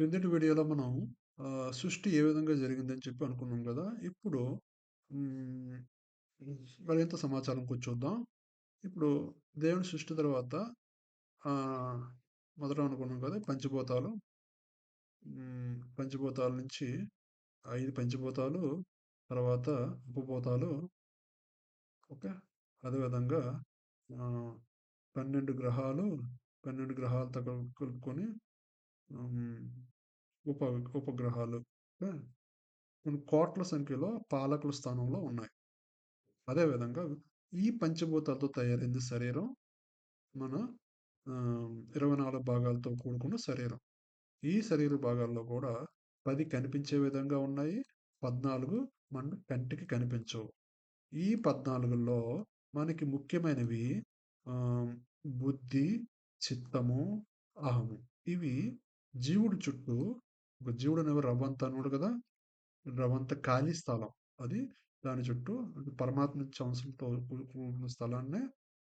క్రిందటి వీడియోలో మనం సృష్టి ఏ విధంగా జరిగిందని చెప్పి అనుకున్నాం కదా ఇప్పుడు మరింత సమాచారం చూద్దాం. ఇప్పుడు దేవుని సృష్టి తర్వాత మొదట అనుకున్నాం కదా! పంచభూతాలు. పంచభూతాల నుంచి ఐదు పంచభూతాలు, తర్వాత ఉపభూతాలు. ఓకే. అదేవిధంగా పన్నెండు గ్రహాలు, 12 గ్రహాలతో కలుపుకొని ఉప ఉపగ్రహాలు. కొన్ని కోట్ల సంఖ్యలో పాలకుల స్థానంలో ఉన్నాయి. అదేవిధంగా ఈ పంచభూతాలతో తయారైంది శరీరం. మన ఇరవై నాలుగు భాగాలతో కూడుకున్న శరీరం. ఈ శరీర భాగాల్లో కూడా పది కనిపించే విధంగా ఉన్నాయి. 14 మన కంటికి కనిపించవు. ఈ 14లో మనకి ముఖ్యమైనవి బుద్ధి, చిత్తము, అహము. ఇవి జీవుడి చుట్టూ ఒక జీవుడు అనేవారు రవ్వంత అన్నాడు కదా! రవ్వంత ఖాళీ స్థలం. అది దాని చుట్టూ పరమాత్మ నుంచి అంశంతో స్థలాన్నే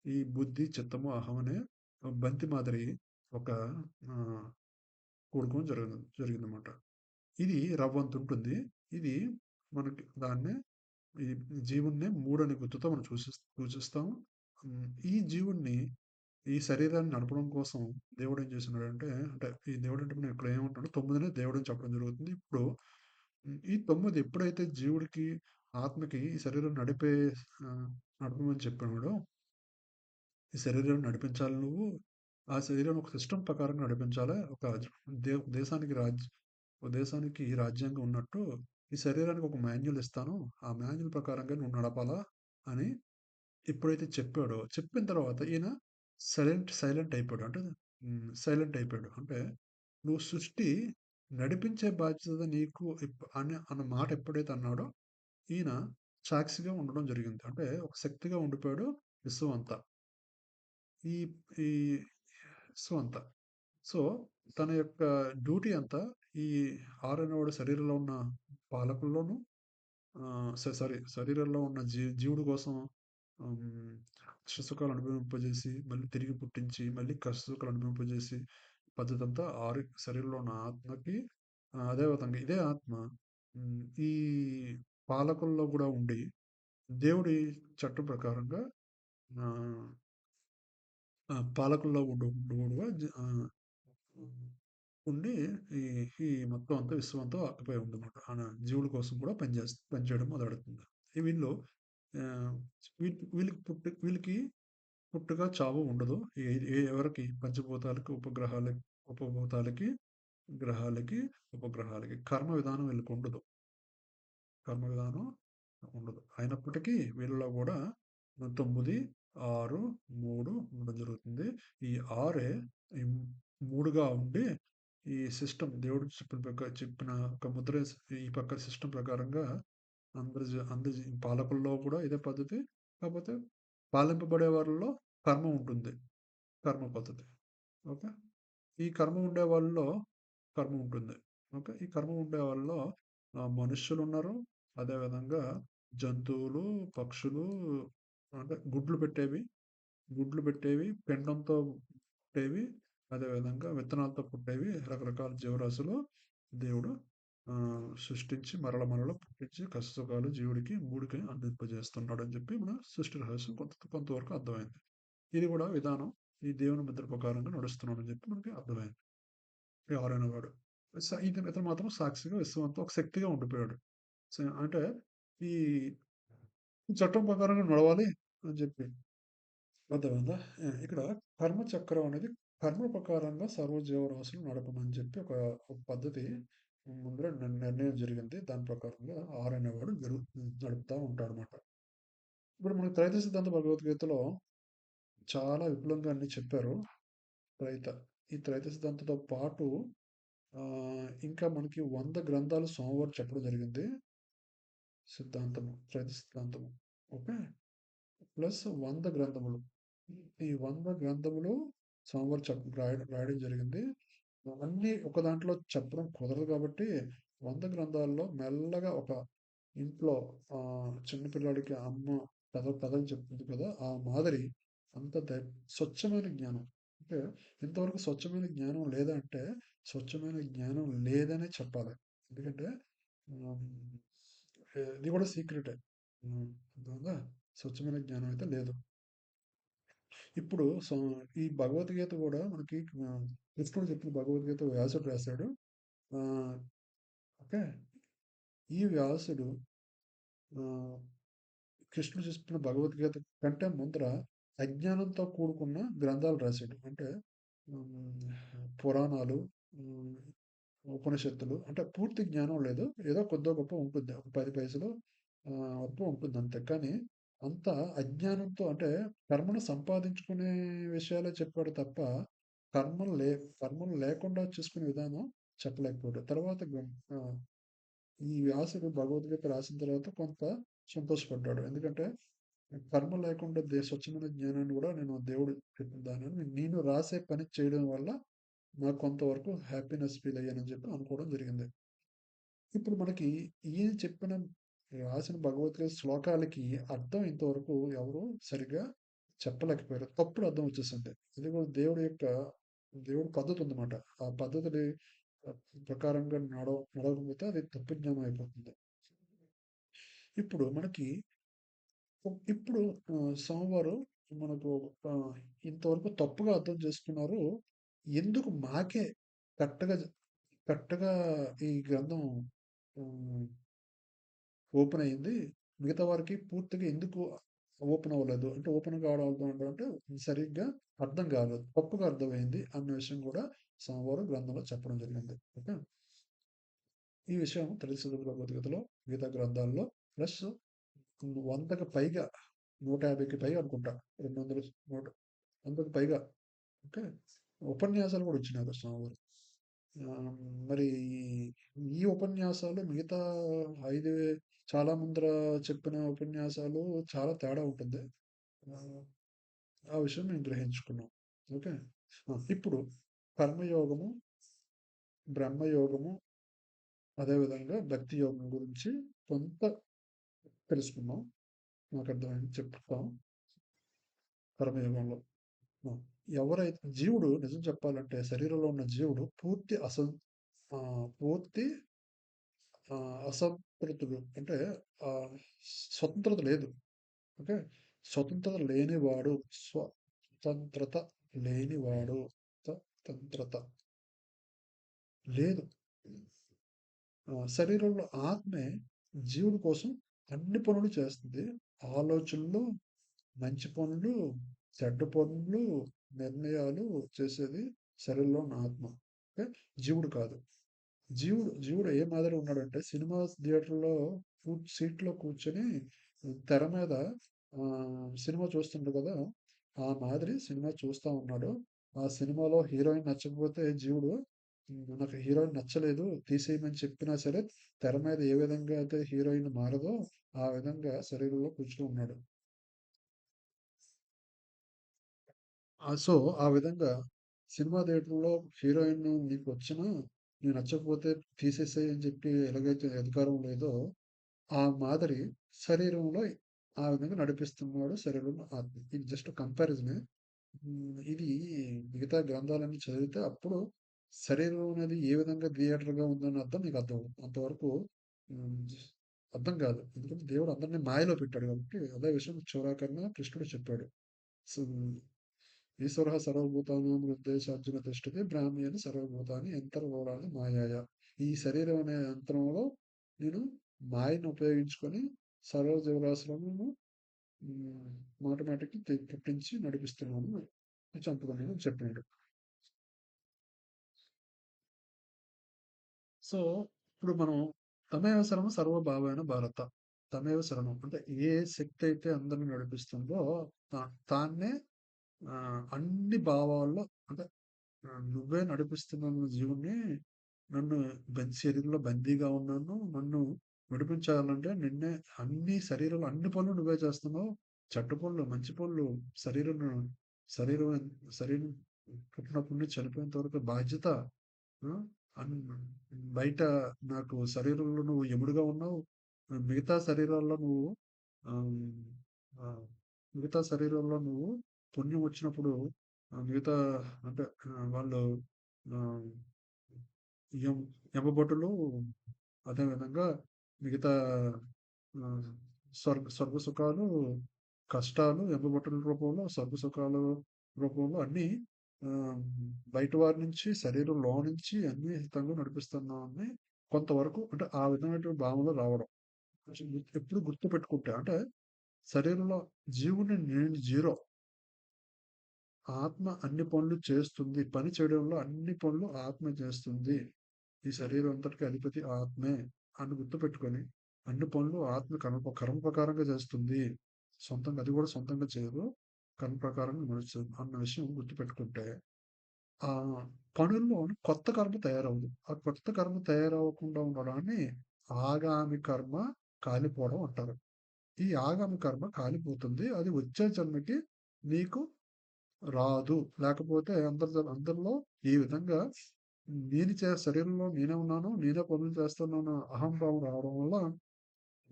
ఈ బుద్ధి, చిత్తము, అహం అనే బంతి మాదిరి ఒక కూడుకోవడం జరిగింది జరిగిందన్నమాట. ఇది రవ్వంత ఉంటుంది. ఇది మనకి దాన్నే ఈ జీవుణ్ణి మూడని గుర్తుతో మనం చూసి సూచిస్తాం. ఈ జీవుణ్ణి ఈ శరీరాన్ని నడపడం కోసం దేవుడు ఏం చేస్తున్నాడంటే అంటే ఈ దేవుడు అంటే మనం ఇక్కడ ఏమంటున్నాడు 9నే దేవుడని చెప్పడం జరుగుతుంది. ఇప్పుడు ఈ తొమ్మిది ఎప్పుడైతే జీవుడికి, ఆత్మకి ఈ శరీరం నడిపే నడపమని చెప్పినాడో ఈ శరీరాన్ని నడిపించాలి నువ్వు. ఆ శరీరం ఒక సిస్టమ్ ప్రకారంగా నడిపించాలి. ఒక దే దేశానికి రాజ్య ఒక దేశానికి రాజ్యాంగం ఉన్నట్టు ఈ శరీరానికి ఒక మాన్యువల్ ఇస్తాను. ఆ మాన్యువల్ ప్రకారంగా నువ్వు నడపాలా అని ఎప్పుడైతే చెప్పాడో, చెప్పిన తర్వాత ఈయన సైలెంట్ సైలెంట్ అయిపోయాడు. అంటే సైలెంట్ అయిపోయాడు. అంటే నువ్వు సృష్టి నడిపించే బాధ్యత నీకు అని అన్న మాట ఎప్పుడైతే అన్నాడో, ఈయన సాక్షిగా ఉండడం జరిగింది. అంటే ఒక శక్తిగా ఉండిపోయాడు విశ్వం అంతా. ఈ ఈ విశ్వం అంతా. సో, తన యొక్క డ్యూటీ అంతా ఈ ఆరనవాడు శరీరంలో ఉన్న పాలకుల్లోనూ సారీ శరీరంలో ఉన్న జీ జీవుడి కోసం హ్మ్, అనుభవింపజేసి, మళ్ళీ తిరిగి పుట్టించి, మళ్ళీ కష్టసుఖాలు అనుభవింపజేసి, పద్ధతంతా 6 శరీరంలో ఉన్న ఆత్మకి అదేవిధంగా అదే విధంగా ఇదే ఆత్మ ఈ పాలకుల్లో కూడా ఉండి, దేవుడి చట్టం ప్రకారంగా పాలకుల్లో ఉండు ఉండి ఈ ఈ మొత్తం అంతా విశ్వం అంతా ఉందన్నమాట. ఆయన జీవుల కోసం కూడా పనిచేస్ పనిచేయడం మొదలెడుతుంది. ఈ వీళ్ళు వీళ్ళకి పుట్టు వీళ్ళకి పుట్టుక, చావు ఉండదు. ఏ ఎవరికి పంచభూతాలకి, ఉపగ్రహాలకి ఉపభూతాలకి, గ్రహాలకి, ఉపగ్రహాలకి కర్మ విధానం వీళ్ళకి ఉండదు కర్మ విధానం ఉండదు. అయినప్పటికీ వీళ్ళలో కూడా తొమ్మిది ఆరు మూడు ఉండడం జరుగుతుంది. ఈ ఆరే ఈ మూడుగా ఉండి ఈ సిస్టమ్ దేవుడు చెప్పిన ప్రకా చెప్పిన ఒక ముద్ర ఈ పక్క సిస్టమ్ ప్రకారంగా అందరి అందరి పాలకుల్లో కూడా ఇదే పద్ధతి. కాకపోతే పాలింపబడే వారిలో కర్మ ఉంటుంది. కర్మ పద్ధతి. ఓకే. ఈ కర్మ ఉండే వాళ్ళలో కర్మ ఉంటుంది. ఓకే. ఈ కర్మ ఉండే వాళ్ళలో మనుషులు మనుష్యులున్నారు. అదేవిధంగా జంతువులు, పక్షులు అంటే గుడ్లు పెట్టేవి, గుడ్లు పెట్టేవి, పెండంతో పుట్టేవి, అదేవిధంగా విత్తనాలతో పుట్టేవి రకరకాల జీవరాశులు దేవుడు సృష్టించి మరల మరల పుట్టించి కష్టసుఖాలు జీవుడికి, మూడికి అని చెప్పి మన సృష్టి రహస్యం కొంత కొంతవరకు అర్థమైంది. ఇది కూడా విధానం ఈ దేవుని ముద్ర ప్రకారంగా నడుస్తున్నాడని చెప్పి మనకి అర్థమైంది. ఎవరైన వాడు ఇతను ఇతను మాత్రం సాక్షిగా విశ్వంతో ఒక శక్తిగా ఉండిపోయాడు. అంటే ఈ చట్టం ప్రకారంగా నడవాలి అని చెప్పి. అర్థమైందా? ఇక్కడ కర్మ చక్రం అనేది కర్మ ప్రకారంగా సర్వజీవరాశులు నడపమని చెప్పి ఒక పద్ధతి ముందర నిర్ణయం జరిగింది. దాని ప్రకారంగా ఆర్ అనేవాడు నడుపుతూ ఉంటాడు అనమాట ఇప్పుడు మనకి త్రైత సిద్ధాంత భగవద్గీతలో చాలా విపులంగా అన్నీ చెప్పారు. త్రైత. ఈ త్రైత సిద్ధాంతంతో పాటు ఇంకా మనకి వంద గ్రంథాలు సోమవారం చెప్పడం జరిగింది. సిద్ధాంతము. త్రైత సిద్ధాంతము. ఓకే. ప్లస్ వంద గ్రంథములు. ఈ వంద గ్రంథములు సోమవారం చెప్ప రాయడం రాయడం జరిగింది. అవన్నీ ఒక దాంట్లో చెప్పడం కుదరదు కాబట్టి వంద గ్రంథాల్లో మెల్లగా ఒక ఇంట్లో చిన్నపిల్లాడికి అమ్మ కథ కథలు చెప్తుంది కదా! ఆ మాదిరి అంత దై స్వచ్ఛమైన జ్ఞానం. అంటే ఇంతవరకు స్వచ్ఛమైన జ్ఞానం లేదంటే స్వచ్ఛమైన జ్ఞానం లేదనే చెప్పాలి. ఎందుకంటే ఇది కూడా సీక్రెటే. అర్థమైందా? స్వచ్ఛమైన జ్ఞానం అయితే లేదు. ఇప్పుడు సో, ఈ భగవద్గీత కూడా మనకి కృష్ణుడు చెప్పిన భగవద్గీత వ్యాసుడు రాశాడు ఓకే. ఈ వ్యాసుడు కృష్ణుడు చెప్పిన భగవద్గీత కంటే ముందర అజ్ఞానంతో కూడుకున్న గ్రంథాలు రాశాడు అంటే పురాణాలు, ఉపనిషత్తులు అంటే పూర్తి జ్ఞానం లేదు. ఏదో కొద్దో గొప్ప ఉంటుంది. ఒక పది పైసలు గొప్ప ఉంటుంది అంతే. కానీ అంతా అజ్ఞానంతో అంటే కర్మను సంపాదించుకునే విషయాలే చెప్పాడు తప్ప, కర్మలు లే కర్మలు లేకుండా చేసుకునే విధానం చెప్పలేకపోయాడు. తర్వాత ఆహ్, ఈ వ్యాసుడు భగవద్గీత రాసిన తర్వాత కొంత సంతోషపడ్డాడు. ఎందుకంటే కర్మ లేకుండా దే స్వచ్ఛమైన జ్ఞానాన్ని కూడా నేను దేవుడు చెప్పిన దానిని నేను రాసే పని చేయడం వల్ల నాకు కొంతవరకు హ్యాపీనెస్ ఫీల్ అయ్యానని చెప్పి అనుకోవడం జరిగింది. ఇప్పుడు మనకి ఈయన చెప్పిన రాసిన భగవద్గీత శ్లోకాలకి అర్థం ఇంతవరకు ఎవరు సరిగ్గా చెప్పలేకపోయారు. తప్పుడు అర్థం వచ్చేసింది. ఇది కూడా దేవుడి యొక్క దేవుడి పద్ధతి ఉందన్నమాట. ఆ పద్ధతిని ప్రకారంగా నడవ నడవకపోతే అది తప్పు జ్ఞానం అయిపోతుంది. ఇప్పుడు మనకి ఇప్పుడు సోమవారు మనకు ఇంతవరకు తప్పుగా అర్థం చేసుకున్నారు. ఎందుకు మాకే కరెక్ట్‌గా కరెక్ట్‌గా ఈ గ్రంథం ఓపెన్ అయింది. మిగతా వారికి పూర్తిగా ఎందుకు ఓపెన్ అవ్వలేదు? అంటే ఓపెన్ కావడం అంటే సరిగ్గా అర్థం కాలేదు. తప్పుగా అర్థమైంది అన్న విషయం కూడా సోమవారం గ్రంథంలో చెప్పడం జరిగింది. ఓకే. ఈ విషయం తెలుసు భగవద్గీతలో, మిగతా గ్రంథాల్లో ప్లస్ వందకు పైగా 150కి పైగా అనుకుంటా. 200 నూట వందకు పైగా ఓకే. ఉపన్యాసాలు కూడా వచ్చినాయి స్వామివారు. మరి ఈ ఉపన్యాసాలు మిగతా ఐదు చాలా ముందర చెప్పిన ఉపన్యాసాలు చాలా తేడా ఉంటుంది. ఆ విషయం మేము గ్రహించుకున్నాం. ఓకే. ఇప్పుడు కర్మయోగము, బ్రహ్మయోగము, అదేవిధంగా భక్తి యోగం గురించి కొంత తెలుసుకున్నాం. నాకు అర్థమైంది చెప్తాం. కర్మయోగంలో. ఎవరైతే జీవుడు నిజం చెప్పాలంటే శరీరంలో ఉన్న జీవుడు పూర్తి అసం పూర్తి అసంతృప్తుడు. అంటే స్వతంత్రత లేదు. ఓకే. స్వతంత్రత లేనివాడు. స్వతంత్రత లేనివాడు. స్వతంత్రత లేదు. శరీరంలో ఆత్మే జీవుడి కోసం అన్ని పనులు చేస్తుంది. ఆలోచనలు, మంచి పనులు, చెడ్డ పనులు, నిర్ణయాలు చేసేది శరీరంలో ఆత్మ. ఓకే. జీవుడు కాదు. జీవుడు జీవుడు ఏ మాదిరి ఉన్నాడంటే సినిమా థియేటర్‌లో ఫుడ్ సీట్‌లో కూర్చొని తెర మీద సినిమా చూస్తుండు కదా! ఆ మాదిరి సినిమా చూస్తూ ఉన్నాడు. ఆ సినిమాలో హీరోయిన్ నచ్చకపోతే జీవుడు నాకు హీరోయిన్ నచ్చలేదు తీసేయమని చెప్పినా సరే తెర మీద ఏ విధంగా అయితే హీరోయిన్ మారదో ఆ విధంగా శరీరంలో కూర్చుని ఉన్నాడు. సో, ఆ విధంగా సినిమా థియేటర్‌లో హీరోయిన్ నీకొచ్చినా నేను నచ్చకపోతే తీసేసే అని చెప్పి ఎలాగైతే అధికారం లేదో, ఆ మాదిరి శరీరంలో ఆ విధంగా నడిపిస్తున్నాడు శరీరంలో ఆత్మ. ఇది జస్ట్ కంపారిజనే. ఇది మిగతా గ్రంథాలన్నీ చదివితే అప్పుడు శరీరం అనేది ఏ విధంగా థియేటర్‌గా ఉందని అర్థం నీకు అర్థం అంతవరకు అర్థం కాదు. ఎందుకంటే దేవుడు అందరిని మాయలో పెట్టాడు కాబట్టి అదే విషయం చివరాఖరిన కృష్ణుడు చెప్పాడు. సో ఈశ్వర సర్వభూతానం ఉద్దేశార్జున హృదయేశార్జున తిష్టతి అని సర్వభూతాన్ని యంతర్మూలాని మాయాయ ఈ శరీరం అనే యంత్రంలో నేను మాయను ఉపయోగించుకొని సర్వ జీవరాశులను హ్మ్, పుట్టించి నడిపిస్తున్నాను. చంపుతున్నాను చెప్పినాడు. సో, ఇప్పుడు మనం తమేవ శరణం సర్వభావేన భారత. తమేవ శరణం అంటే ఏ శక్తి అయితే అందరిని నడిపిస్తుందో తాన్నే అన్ని భావాల్లో అంటే నువ్వే నడిపిస్తున్నావు జీవుని నన్ను బం శరీరంలో బందీగా ఉన్నాను. నన్ను విడిపించాలంటే నిన్నే అన్ని శరీరంలో అన్ని పనులు నువ్వే చేస్తున్నావు. చెడ్డ పనులు, మంచి పనులు శరీరం శరీరం శరీరం పుట్టినప్పటి నుంచి చనిపోయేంత వరకు బాధ్యత. బయట నాకు శరీరంలో నువ్వు ఎముడుగా ఉన్నావు. మిగతా శరీరాల్లో నువ్వు మిగతా శరీరంలో నువ్వు పుణ్యం వచ్చినప్పుడు మిగతా అంటే వాళ్ళు ఎం యం యమభటులు అదేవిధంగా మిగతా స్వర్గ స్వర్గ సుఖాలు, కష్టాలు యమభటుల రూపంలో, స్వర్గ సుఖాలు రూపంలో అన్నీ బయట వారి నుంచి, శరీరంలో నుంచి అన్ని హితంగా నడిపిస్తున్నామని కొంతవరకు అంటే ఆ విధమైనటువంటి భావనలో రావడం. ఎప్పుడు గుర్తు పెట్టుకుంటే అంటే శరీరంలో జీవుని నేను జీరో. ఆత్మ అన్ని పనులు చేస్తుంది. పని చేయడంలో అన్ని పనులు ఆత్మ చేస్తుంది. ఈ శరీరం అంతటికి అధిపతి ఆత్మే అని గుర్తుపెట్టుకొని, అన్ని పనులు ఆత్మ కర్మ కర్మ ప్రకారంగా చేస్తుంది. సొంతంగా అది కూడా సొంతంగా చేయదు. కర్మ ప్రకారంగా నడుస్తుంది అన్న విషయం గుర్తుపెట్టుకుంటే, ఆ పనుల్లో కొత్త కర్మ తయారవుతుంది ఆ కొత్త కర్మ తయారవ్వకుండా ఉండడాన్ని ఆగామి కర్మ కాలిపోవడం అంటారు. ఈ ఆగామి కర్మ కాలిపోతుంది. అది వచ్చే జన్మకి నీకు రాదు. లేకపోతే అందరితో అందరిలో ఈ విధంగా నేను చే శరీరంలో నేనే ఉన్నాను. నేనే పనులు చేస్తున్నాను అహంభావం రావడం వల్ల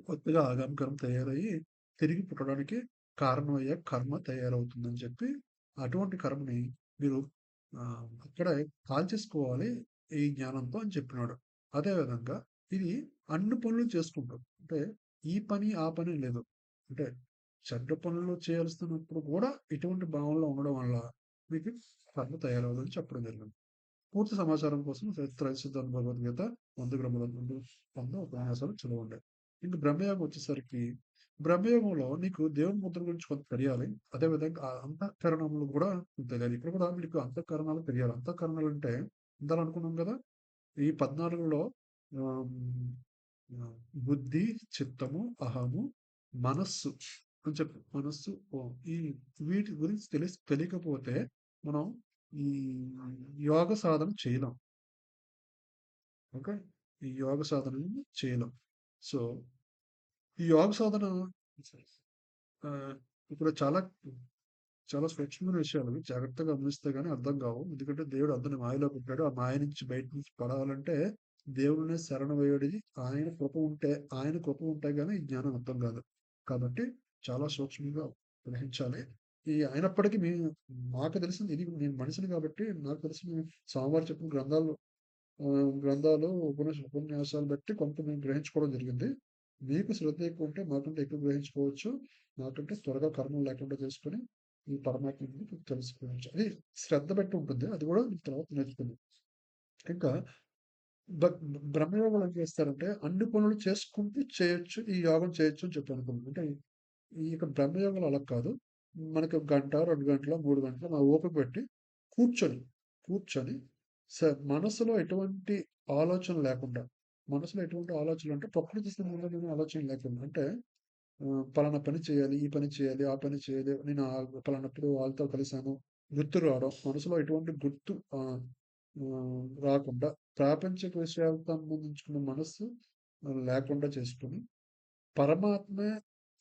కొద్దిగా ఆగామి తయారయ్యి తిరిగి పుట్టడానికి కారణమయ్యే కర్మ తయారవుతుందని చెప్పి, అటువంటి కర్మని మీరు అక్కడే కాల్చేసుకోవాలి ఈ జ్ఞానంతో అని చెప్పినాడు. అదేవిధంగా ఇది అన్ని పనులు చేసుకుంటాం. అంటే ఈ పని, ఆ పని లేదు. అంటే చెడ్డ పనులు చేయాల్సినప్పుడు కూడా ఇటువంటి భావనలో ఉండడం వల్ల మీకు కర్మ తయారవ్వదని చెప్పడం జరిగింది. పూర్తి సమాచారం కోసం త్రైత సిద్ధాంత భగవద్గీత 100 గ్రంథాల నుండి 100 ఉపన్యాసాలు చదవండి. ఇంక బ్రహ్మయోగం వచ్చేసరికి బ్రహ్మయోగంలో నీకు దేవుని ముద్ర గురించి కొంత తెలియాలి. అదే విధంగా అంతఃకరణములు కూడా తెలియాలి. ఇక్కడ కూడా మీకు అంతఃకరణాలు తెలియాలి. అంతఃకరణాలు అంటే ఇందాలు అనుకున్నాం కదా! ఈ పద్నాలుగులో బుద్ధి, చిత్తము, అహము, మనస్సు కొంచెం మనస్సు ఈ వీటి గురించి తెలిసి తెలియకపోతే మనం ఈ యోగ సాధన చేయలేం. ఓకే. ఈ యోగ సాధనని చేయలేం. సో, ఈ యోగ సాధన ఇప్పుడు చాలా చాలా సూక్ష్మమైన విషయాలు. జాగ్రత్తగా గమనిస్తే కానీ అర్థం కావు. ఎందుకంటే దేవుడు అందరిని మాయలో పెట్టాడు. ఆ మాయ నుంచి బయట నుంచి పడాలంటే దేవుడినే శరణు వేయుడి ఆయన కృప ఉంటే ఆయన కృప ఉంటే కానీ ఈ జ్ఞానం అర్థం కాదు. కాబట్టి చాలా సూక్ష్మంగా గ్రహించాలి. ఈ అయినప్పటికీ మీ మాకు తెలిసింది ఇది నేను మనిషిని కాబట్టి నాకు తెలిసిన స్వామివారు చెప్పిన గ్రంథాలు గ్రంథాలు ఉపనిష ఉపన్యాసాలు బట్టి కొంత మేము గ్రహించుకోవడం జరిగింది. మీకు శ్రద్ధ ఎక్కువ ఉంటే మాకంటే ఎక్కువ గ్రహించుకోవచ్చు. నాకంటే త్వరగా కర్మలు లేకుండా చేసుకొని ఈ పరమాత్మని తెలుసుకోవచ్చు. అది శ్రద్ధ పెట్టి ఉంటుంది. అది కూడా మీకు తర్వాత నేర్చుకుంది ఇంకా బ ఏం చేస్తారంటే అన్ని పనులు చేసుకుంటూ చేయొచ్చు. ఈ యోగం చేయొచ్చు అని చెప్పి అంటే ఈ యొక్క బ్రహ్మయోగంలో అలా కాదు. మనకి గంట, 2 గంటలో, 3 గంటలో మన ఓపిక పెట్టి కూర్చొని, కూర్చొని స మనసులో ఎటువంటి ఆలోచన లేకుండా, మనసులో ఎటువంటి ఆలోచనలు అంటే ప్రకృతి సంబంధమైన ఆలోచన లేకుండా అంటే పలానా పని చేయాలి, ఈ పని చేయాలి, ఆ పని చేయాలి. నేను పలానప్పుడు వాళ్ళతో కలిసాను. గుర్తు రావడం. మనసులో ఎటువంటి గుర్తు రాకుండా ప్రాపంచిక విషయాలకు సంబంధించుకున్న మనస్సు లేకుండా చేసుకొని, పరమాత్మే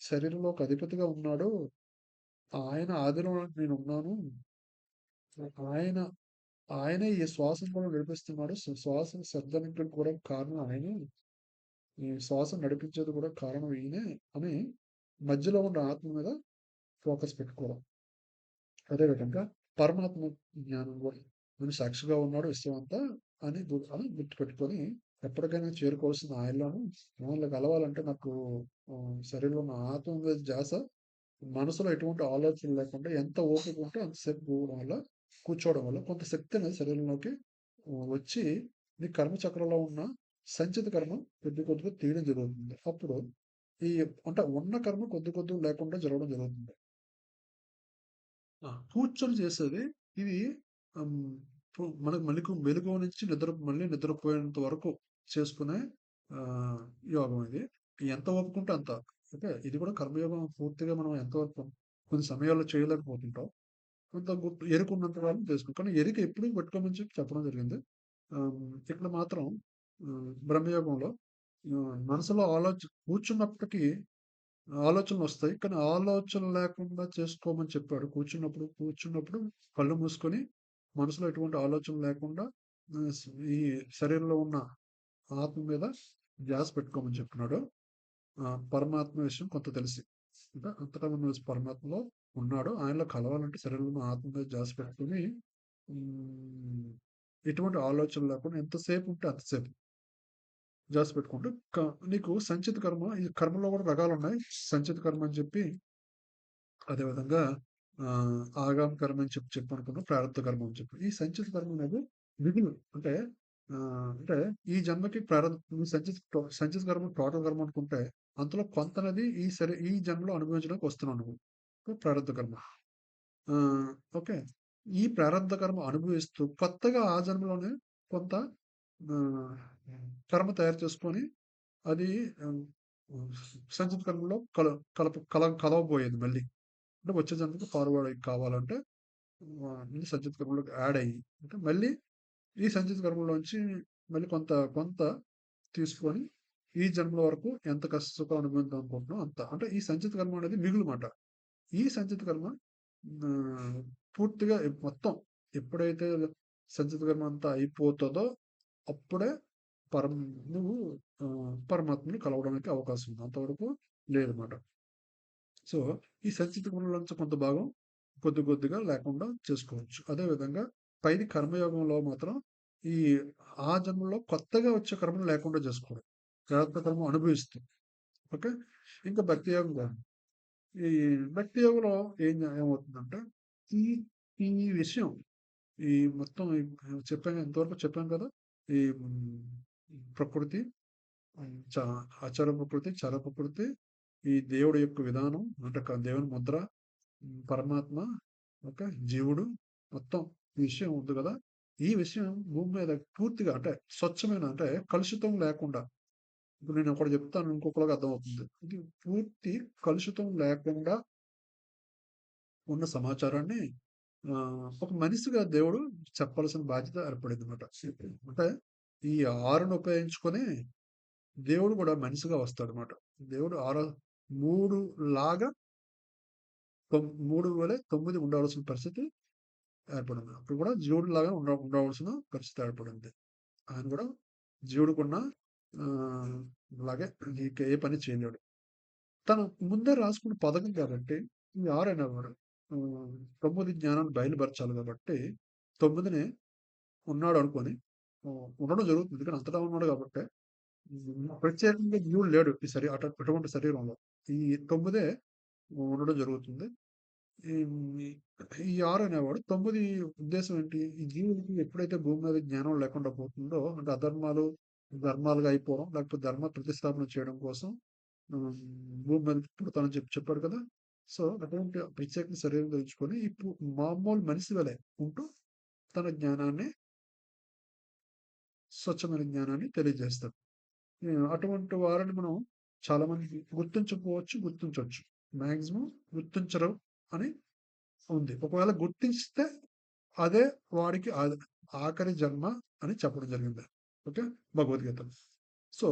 శరీరంలో ఒక అధిపతిగా ఉన్నాడు. ఆయన ఆదిలో నేను ఉన్నాను ఆయన ఆయనే ఈ శ్వాసను కూడా నడిపిస్తున్నాడు. శ్వాస శబ్దానికి కూడా కారణం ఆయనే. ఈ శ్వాస నడిపించేది కూడా కారణం ఈయనే అని మధ్యలో ఉన్న ఆత్మ మీద ఫోకస్ పెట్టుకోవడం. అదే విధంగా పరమాత్మ జ్ఞానం కూడా నేను సాక్షిగా ఉన్నాడు విశ్వమంతా అని గుర్తు అని గుర్తుపెట్టుకొని ఎప్పటికైనా చేరుకోవాల్సిన ఆయనలోను ఆయనలో కలవాలంటే నాకు శరీరంలో ఉన్న ఆత్మ మీద ధ్యాస మనసులో ఎటువంటి ఆలోచన లేకుండా ఎంత ఓపిక ఉంటే అంతసేపు కూర్చోవడం వల్ల కూర్చోవడం వల్ల కొంత శక్తి అనేది శరీరంలోకి వచ్చి మీ కర్మ చక్రంలో ఉన్న సంచిత కర్మ కొద్ది కొద్దిగా తీయడం జరుగుతుంది. అప్పుడు ఈ అంటే ఉన్న కర్మ కొద్ది కొద్దిగా లేకుండా జరగడం జరుగుతుంది. కూర్చొని చేసేది ఇది మనకు మెలకు మెలుకువ నుంచి నిద్ర మళ్ళీ నిద్రపోయేంత వరకు చేసుకునే యోగం ఇది. ఎంత ఒప్పుకుంటే అంత. ఓకే. ఇది కూడా కర్మయోగం పూర్తిగా మనం ఎంతవరకు కొన్ని సమయాల్లో చేయలేకపోతుంటాం. కొంత గుర్తు ఎరుకున్నంత వరకు చేసుకుంటాం. కానీ ఎరుక ఎప్పుడు పెట్టుకోమని చెప్పి చెప్పడం జరిగింది. ఇక్కడ మాత్రం బ్రహ్మయోగంలో మనసులో ఆలోచన కూర్చున్నప్పటికీ ఆలోచనలు వస్తాయి కానీ ఆలోచన లేకుండా చేసుకోమని చెప్పాడు. కూర్చున్నప్పుడు, కూర్చున్నప్పుడు కళ్ళు మూసుకొని మనసులో ఎటువంటి ఆలోచన లేకుండా ఈ శరీరంలో ఉన్న ఆత్మ మీద ధ్యాస పెట్టుకోమని చెప్తున్నాడు పరమాత్మ విషయం కొంత తెలిసి. అంటే అంతటా మన పరమాత్మలో ఉన్నాడు. ఆయనలో కలవాలంటే శరీరంలో ఆత్మ మీద ధ్యాస పెట్టుకుని ఎటువంటి ఆలోచన లేకుండా ఎంతసేపు ఉంటే అంతసేపు జాస్ పెట్టుకుంటూ క నీకు సంచిత కర్మ ఈ కర్మలో కూడా రకాలు ఉన్నాయి సంచిత కర్మ అని చెప్పి అదేవిధంగా ఆహ్, కర్మ అని చెప్పి చెప్పనుకున్నాం. ప్రారంభ కర్మ అని చెప్పి. ఈ సంచిత కర్మ అనేది మిగులు అంటే అంటే ఈ జన్మకి ప్రారంభ సంచిత సంచిత కర్మ టోటల్ కర్మ అనుకుంటే అందులో కొంతనేది ఈ సరే ఈ జన్మలో అనుభవించడానికి వస్తున్నావు నువ్వు. కర్మ. ఓకే. ఈ ప్రారంభ కర్మ అనుభవిస్తూ కొత్తగా ఆ జన్మలోనే కొంత కర్మ తయారు చేసుకొని అది సంచిత కర్మలో కల కలప కల కలవబోయేది మళ్ళీ. అంటే వచ్చే జన్మకి ఫార్వర్డ్ కావాలంటే సంచిత కర్మలోకి యాడ్ అయ్యి అంటే మళ్ళీ ఈ సంచిత కర్మలోంచి మళ్ళీ కొంత కొంత తీసుకొని ఈ జన్మల వరకు ఎంత కష్ట సుఖాలు అనుభవిద్దాం అనుకుంటున్నాం అంత. అంటే ఈ సంచిత కర్మ అనేది మిగులుమాట ఈ సంచిత కర్మ పూర్తిగా మొత్తం ఎప్పుడైతే సంచిత కర్మ అంతా అయిపోతుందో అప్పుడే పరం నువ్వు పరమాత్మని కలవడానికి అవకాశం ఉంది. అంతవరకు లేదన్నమాట. సో, ఈ సంచిత కొంత భాగం కొద్ది కొద్దిగా లేకుండా చేసుకోవచ్చు. అదే విధంగా కర్మయోగంలో మాత్రం ఈ ఆ జన్మలో కొత్తగా వచ్చే కర్మను లేకుండా చేసుకోవడం. జాగ్రత్త కర్మ అనుభవిస్తూ. ఓకే. ఇంకా భక్తి యోగం కానీ ఈ భక్తి యోగంలో ఏం ఏమవుతుందంటే ఈ ఈ విషయం ఈ మొత్తం చెప్పాను ఎంతవరకు చెప్పాను కదా! ఈ ప్రకృతి చ ఆచార ప్రకృతి, చర ప్రకృతి, ఈ దేవుడు యొక్క విధానం అంటే దేవుని ముద్ర, పరమాత్మ, ఓకే. జీవుడు మొత్తం ఈ విషయం ఉంది కదా! ఈ విషయం భూమి మీద పూర్తిగా అంటే స్వచ్ఛమైన అంటే కలుషితం లేకుండా ఇప్పుడు నేను ఒకటి చెప్తాను ఇంకొకళ్ళకి అర్థమవుతుంది. ఇది పూర్తి కలుషితం లేకుండా ఉన్న సమాచారాన్ని ఒక మనిషిగా దేవుడు చెప్పాల్సిన బాధ్యత ఏర్పడింది అనమాట అంటే ఈ ఆరును ఉపయోగించుకొని దేవుడు కూడా మనిషిగా వస్తాడన్నమాట. దేవుడు ఆరో మూడు లాగా మూడు వేల తొమ్మిది ఉండవలసిన పరిస్థితి ఏర్పడింది. అప్పుడు కూడా జీవుడిలాగా ఉండ ఉండవలసిన పరిస్థితి ఏర్పడింది. ఆయన కూడా జీవుడుకున్న లాగే ఏ పని చేయలేడు. తను ముందే రాసుకున్న పథకం కాబట్టి ఆరైన వాడు తొమ్మిది జ్ఞానాన్ని బయలుపరచాలి కాబట్టి తొమ్మిదిని ఉన్నాడు అనుకోని ఉండడం జరుగుతుంది. ఎందుకంటే అంతటా ఉన్నాడు కాబట్టి ప్రత్యేకంగా జీవుడు లేడు. ఈ శరీ అట అటువంటి శరీరంలో. ఈ తొమ్మిదే ఉండడం జరుగుతుంది. ఈ ఆరు అనేవాడు తొమ్మిది ఉద్దేశం ఏంటి? ఈ జీవుడికి ఎప్పుడైతే భూమి మీద జ్ఞానం లేకుండా పోతుందో అంటే అధర్మాలు ధర్మాలుగా అయిపోవడం, లేకపోతే ధర్మ ప్రతిస్థాపన చేయడం కోసం భూమి మీద పుడతానని చెప్పి చెప్పాడు కదా! సో, అటువంటి ప్రత్యేక శరీరం ధరించుకొని ఇప్పుడు మామూలు మనిషి వలె ఉంటూ తన జ్ఞానాన్ని స్వచ్ఛమైన జ్ఞానాన్ని తెలియజేస్తాడు. అటువంటి వారిని మనం చాలా మంది గుర్తించకపోవచ్చు, గుర్తించవచ్చు మ్యాక్సిమం గుర్తించరు అని ఉంది. ఒకవేళ గుర్తిస్తే అదే వాడికి ఆఖరి జన్మ అని చెప్పడం జరిగింది. ఓకే. భగవద్గీత సో,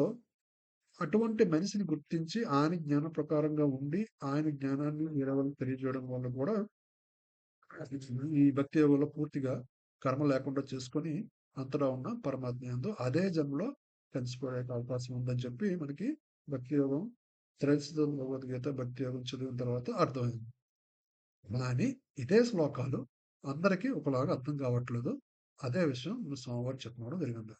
అటువంటి మనిషిని గుర్తించి ఆయన జ్ఞానం ప్రకారంగా ఉండి, ఆయన జ్ఞానాన్ని వేరే తెలియజేయడం వల్ల కూడా ఈ భక్తి యోగంలో పూర్తిగా కర్మ లేకుండా చేసుకొని అంతటా ఉన్న పరమాత్మ ఎందు అదే జన్మలో కలిసిపోయే అవకాశం ఉందని చెప్పి మనకి భక్తి యోగం త్రైసిద్ధ భగవద్గీత భక్తి యోగం చదివిన తర్వాత అర్థమైంది. కానీ ఇదే శ్లోకాలు అందరికీ ఒకలాగా అర్థం కావట్లేదు. అదే విషయం ఇప్పుడు స్వామివారు చెప్పడం జరిగింది.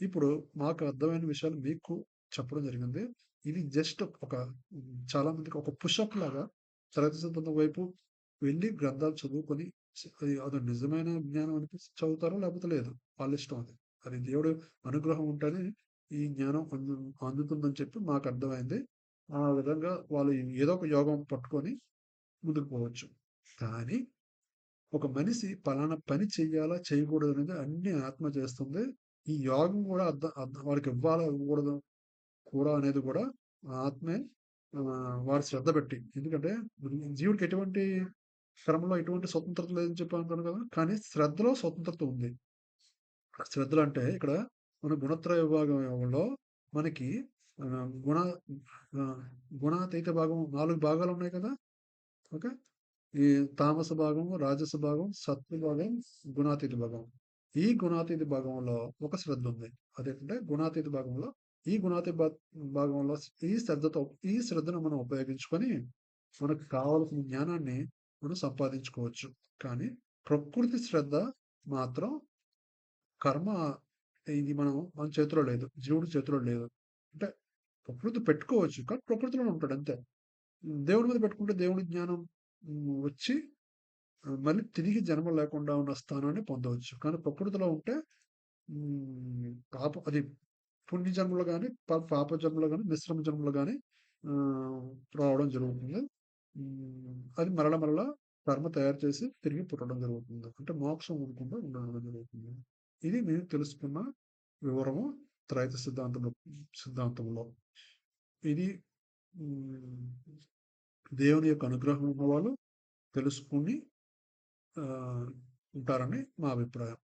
ఇప్పుడు మాకు అర్థమైన విషయాలు మీకు చెప్పడం జరిగింది. ఇది జస్ట్ ఒక చాలా మందికి ఒక పుషప్ లాగా త్రైత వైపు వెళ్ళి గ్రంథాలు చదువుకొని అది అది నిజమైన జ్ఞానం అనిపిస్తే చదువుతారో లేకపోతే లేదు. వాళ్ళ ఇష్టం అది. అది దేవుడు అనుగ్రహం ఉంటేనే ఈ జ్ఞానం అందు అందుతుందని చెప్పి మాకు అర్థమైంది. ఆ విధంగా వాళ్ళు ఏదో ఒక యోగం పట్టుకొని ముందుకు పోవచ్చు. కానీ ఒక మనిషి పలానా పని చేయాలా చేయకూడదు అనేది అన్ని ఆత్మ చేస్తుంది. ఈ యోగం కూడా అర్థ అర్థం వాడికి ఇవ్వాలా, ఇవ్వకూడదు కూడా అనేది కూడా ఆత్మే ఆహ్, వాడు శ్రద్ధ పెట్టి. ఎందుకంటే జీవుడికి ఎటువంటి క్రమంలో ఎటువంటి స్వతంత్రత లేదని చెప్పి అంటాను కదా! కానీ శ్రద్ధలో స్వతంత్రత ఉంది. శ్రద్ధలు అంటే ఇక్కడ మన గుణత్రయ విభాగంలో మనకి గుణ గుణాతీత భాగం నాలుగు భాగాలు ఉన్నాయి కదా! ఓకే. ఈ తామస భాగం, రాజస భాగం, సత్వ భాగం, గుణాతీత భాగం. ఈ గుణాతీత భాగంలో ఒక శ్రద్ధ ఉంది. అదేంటంటే గుణాతీత భాగంలో ఈ గుణాతీత భాగంలో ఈ శ్రద్ధతో ఈ శ్రద్ధను మనం ఉపయోగించుకొని మనకు కావలసిన జ్ఞానాన్ని మనం సంపాదించుకోవచ్చు. కానీ ప్రకృతి శ్రద్ధ మాత్రం కర్మ ఇది మనం మన చేతిలో లేదు. జీవుడి చేతిలో లేదు. అంటే ప్రకృతి పెట్టుకోవచ్చు. కానీ ప్రకృతిలోనే ఉంటాడు అంతే. దేవుడి మీద పెట్టుకుంటే దేవుడి జ్ఞానం వచ్చి మళ్ళీ తిరిగి జన్మ లేకుండా ఉన్న స్థానాన్ని పొందవచ్చు. కానీ ప్రకృతిలో ఉంటే పాప పాపం అది పుణ్య జన్మలో కానీ పాప జన్మలు కానీ మిశ్రమ జన్మలు కానీ రావడం జరుగుతుంది. అది మరల మరల కర్మ తయారు చేసి తిరిగి పుట్టడం జరుగుతుంది. అంటే మోక్షం ఉండకుండా ఉండడం జరుగుతుంది. ఇది నేను తెలుసుకున్న వివరము త్రైత సిద్ధాంతంలో సిద్ధాంతంలో. ఇది దేవుని యొక్క అనుగ్రహం ఉన్నవాళ్ళు తెలుసుకొని ఉంటారని మా అభిప్రాయం.